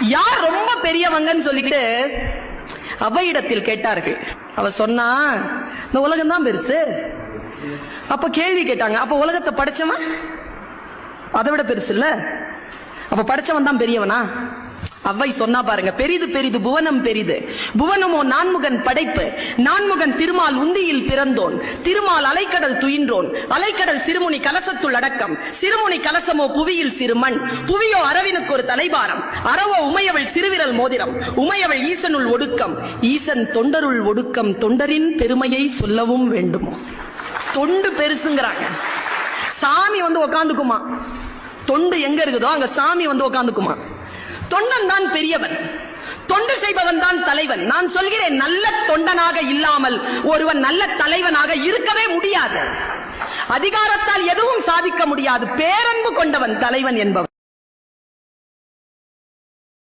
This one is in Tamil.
யார் ரொம்ப பெரியவங்கன்னு சொல்லிட்டு அவையிடத்தில் கேட்டார்கள். அவ சொன்னா இந்த உலகம் தான் பெருசு. அப்ப கேள்வி கேட்டாங்க. அப்ப உலகத்தை படைச்சவன்? அதை விட பெருசு இல்ல அப்ப படைச்சவன் தான் பெரியவனா? அவ்வை சொன்னா பாருங்க பெரிது பெரிது புவனம் பெரிது. புவனமோ நான்முகன் படைப்பு. நான்முகன் திருமால் உந்தியில் பிறந்தோன். திருமால் அலைக்கடல் துயின்றோன். அலைக்கடல் சிறுமுனி கலசத்துள் அடக்கம். சிறுமுனி கலசமோ புவியில் சிறுமண். புவியோ அரவினுக்கு ஒரு தலைபாரம். அறவோ உமையவள் சிறுவிரல் மோதிரம். உமையவள் ஈசனுள் ஒடுக்கம். ஈசன் தொண்டருள் ஒடுக்கம். தொண்டரின் பெருமையை சொல்லவும் வேண்டுமோ? தொண்டு பெருசுங்கிறாங்க. சாமி வந்து உக்காந்துக்குமா? தொண்டு எங்க இருக்குதோ அங்க சாமி வந்து உக்காந்துக்குமா? தொண்டன் தான் பெரியவன். தொண்டு செய்பவன் தான் தலைவன். நான் சொல்கிறேன் நல்ல தொண்டனாக இல்லாமல் ஒருவன் நல்ல தலைவனாக இருக்கவே முடியாது. அதிகாரத்தால் எதுவும் சாதிக்க முடியாது. பேரன்பு கொண்டவன் தலைவன் என்பவன்.